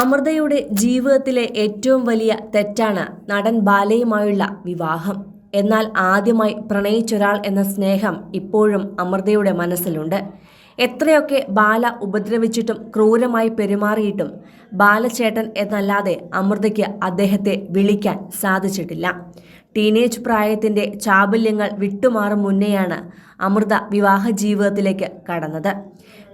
അമൃതയുടെ ജീവിതത്തിലെ ഏറ്റവും വലിയ തെറ്റാണ് നടൻ ബാലയുമായുള്ള വിവാഹം. എന്നാൽ ആദ്യമായി പ്രണയിച്ചൊരാൾ എന്ന സ്നേഹം ഇപ്പോഴും അമൃതയുടെ മനസ്സിലുണ്ട്. എത്രയൊക്കെ ബാല ഉപദ്രവിച്ചിട്ടും ക്രൂരമായി പെരുമാറിയിട്ടും ബാലചേട്ടൻ എന്നല്ലാതെ അമൃതയ്ക്ക് അദ്ദേഹത്തെ വിളിക്കാൻ സാധിച്ചിട്ടില്ല. ടീനേജ് പ്രായത്തിന്റെ ചാബല്യങ്ങൾ വിട്ടുമാറും മുന്നെയാണ് അമൃത വിവാഹ ജീവിതത്തിലേക്ക് കടന്നത്.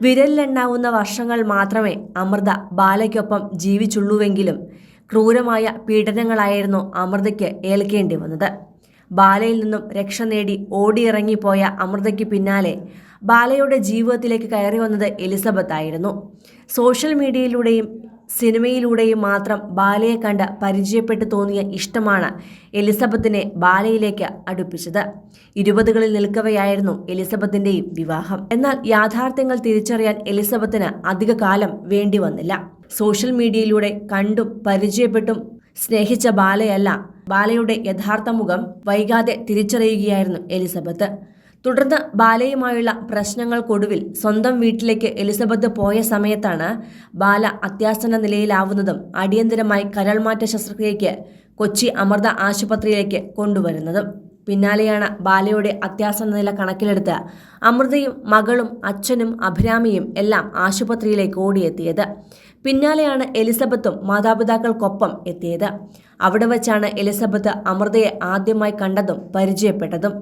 വിരലിലെണ്ണാവുന്ന വർഷങ്ങൾ മാത്രമേ അമൃത ബാലയ്ക്കൊപ്പം ജീവിച്ചുള്ളൂവെങ്കിലും ക്രൂരമായ പീഡനങ്ങളായിരുന്നു അമൃതയ്ക്ക് ഏൽക്കേണ്ടി വന്നത്. ബാലയിൽ നിന്നും രക്ഷ നേടി ഓടിയിറങ്ങിപ്പോയ അമൃതയ്ക്ക് പിന്നാലെ ബാലയുടെ ജീവിതത്തിലേക്ക് കയറി വന്നത് എലിസബത്ത് ആയിരുന്നു. സോഷ്യൽ മീഡിയയിലൂടെയും സിനിമയിലൂടെയും മാത്രം ബാലയെ കണ്ട് പരിചയപ്പെട്ടു തോന്നിയ ഇഷ്ടമാണ് എലിസബത്തിനെ ബാലയിലേക്ക് അടുപ്പിച്ചത്. ഇരുപതുകളിൽ നിൽക്കവെയായിരുന്നു എലിസബത്തിന്റെയും വിവാഹം. എന്നാൽ യാഥാർത്ഥ്യങ്ങൾ തിരിച്ചറിയാൻ എലിസബത്തിന് അധിക കാലം വേണ്ടി വന്നില്ല. സോഷ്യൽ മീഡിയയിലൂടെ കണ്ടും പരിചയപ്പെട്ടും സ്നേഹിച്ച ബാലയല്ല. ബാലയുടെ യഥാർത്ഥ മുഖം വൈകാതെ തിരിച്ചറിയുകയായിരുന്നു എലിസബത്ത്. തുടർന്ന് ബാലയുമായുള്ള പ്രശ്നങ്ങൾക്കൊടുവിൽ സ്വന്തം വീട്ടിലേക്ക് എലിസബത്ത് പോയ സമയത്താണ് ബാല അത്യാസന്ന നിലയിലാവുന്നതും അടിയന്തരമായി കരൾമാറ്റ ശസ്ത്രക്രിയയ്ക്ക് കൊച്ചി അമൃത ആശുപത്രിയിലേക്ക് കൊണ്ടുവരുന്നതും. പിന്നാലെയാണ് ബാലയുടെ അത്യാസന്ന നില കണക്കിലെടുത്ത് അമൃതയും മകളും അച്ഛനും അഭിരാമിയും എല്ലാം ആശുപത്രിയിലേക്ക് ഓടിയെത്തിയത്. പിന്നാലെയാണ് എലിസബത്തും മാതാപിതാക്കൾക്കൊപ്പം എത്തിയത്. അവിടെ വച്ചാണ് എലിസബത്ത് അമൃതയെ ആദ്യമായി കണ്ടതും പരിചയപ്പെട്ടതും.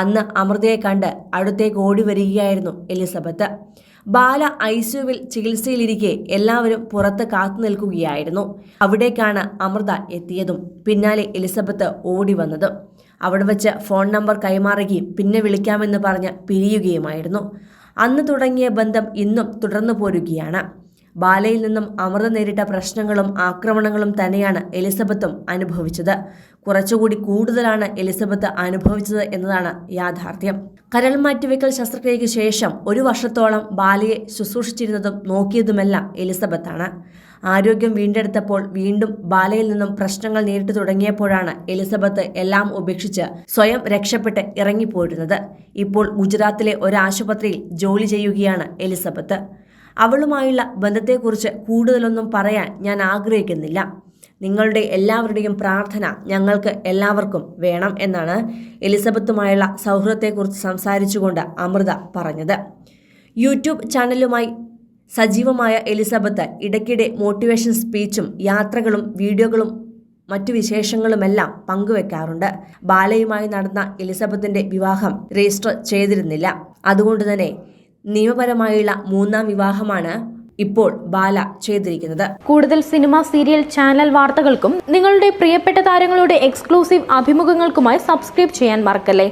അന്ന് അമൃതയെ കണ്ട് അടുത്തേക്ക് ഓടി വരികയായിരുന്നു എലിസബത്ത്. ബാല ഐസിയുവിൽ ചികിത്സയിലിരിക്കെ എല്ലാവരും പുറത്ത് കാത്തു നിൽക്കുകയായിരുന്നു. അവിടേക്കാണ് അമൃത എത്തിയതും പിന്നാലെ എലിസബത്ത് ഓടി വന്നതും. അവിടെ വച്ച് ഫോൺ നമ്പർ കൈമാറുകയും പിന്നെ വിളിക്കാമെന്ന് പറഞ്ഞ് പിരിയുകയുമായിരുന്നു. അന്ന് തുടങ്ങിയ ബന്ധം ഇന്നും തുടർന്നു പോരുകയാണ്. ബാലയിൽ നിന്നും അമൃത നേരിട്ട പ്രശ്നങ്ങളും ആക്രമണങ്ങളും തന്നെയാണ് എലിസബത്തും അനുഭവിച്ചത്. കുറച്ചുകൂടി കൂടുതലാണ് എലിസബത്ത് അനുഭവിച്ചത് എന്നതാണ് യാഥാർത്ഥ്യം. കരൾ മാറ്റിവെക്കൽ ശസ്ത്രക്രിയയ്ക്ക് ശേഷം ഒരു വർഷത്തോളം ബാലയെ ശുശ്രൂഷിച്ചിരുന്നതും നോക്കിയതുമെല്ലാം എലിസബത്താണ്. ആരോഗ്യം വീണ്ടെടുത്തപ്പോൾ വീണ്ടും ബാലയിൽ നിന്നും പ്രശ്നങ്ങൾ നേരിട്ട് തുടങ്ങിയപ്പോഴാണ് എലിസബത്ത് എല്ലാം ഉപേക്ഷിച്ച് സ്വയം രക്ഷപ്പെട്ട് ഇറങ്ങിപ്പോയിരുന്നത്. ഇപ്പോൾ ഗുജറാത്തിലെ ഒരു ആശുപത്രിയിൽ ജോലി ചെയ്യുകയാണ് എലിസബത്ത്. അവളുമായുള്ള ബന്ധത്തെക്കുറിച്ച് കൂടുതലൊന്നും പറയാൻ ഞാൻ ആഗ്രഹിക്കുന്നില്ല. നിങ്ങളുടെ എല്ലാവരുടെയും പ്രാർത്ഥന ഞങ്ങൾക്ക് എല്ലാവർക്കും വേണം എന്നാണ് എലിസബത്തുമായുള്ള സൗഹൃദത്തെക്കുറിച്ച് സംസാരിച്ചുകൊണ്ട് അമൃത പറഞ്ഞത്. യൂട്യൂബ് ചാനലുമായി സജീവമായ എലിസബത്ത് ഇടയ്ക്കിടെ മോട്ടിവേഷൻ സ്പീച്ചും യാത്രകളും വീഡിയോകളും മറ്റു വിശേഷങ്ങളുമെല്ലാം പങ്കുവെക്കാറുണ്ട്. ബാലയുമായി നടന്ന എലിസബത്തിന്റെ വിവാഹം രജിസ്റ്റർ ചെയ്തിരുന്നില്ല. അതുകൊണ്ട് തന്നെ നിയമപരമായുള്ള മൂന്നാം വിവാഹമാണ് ഇപ്പോൾ ബാല ചെയ്തിരിക്കുന്നത്. കൂടുതൽ സിനിമ സീരിയൽ ചാനൽ വാർത്തകൾക്കും നിങ്ങളുടെ പ്രിയപ്പെട്ട താരങ്ങളുടെ എക്സ്ക്ലൂസീവ് അഭിമുഖങ്ങൾക്കുമായി സബ്സ്ക്രൈബ് ചെയ്യാൻ മറക്കല്ലേ?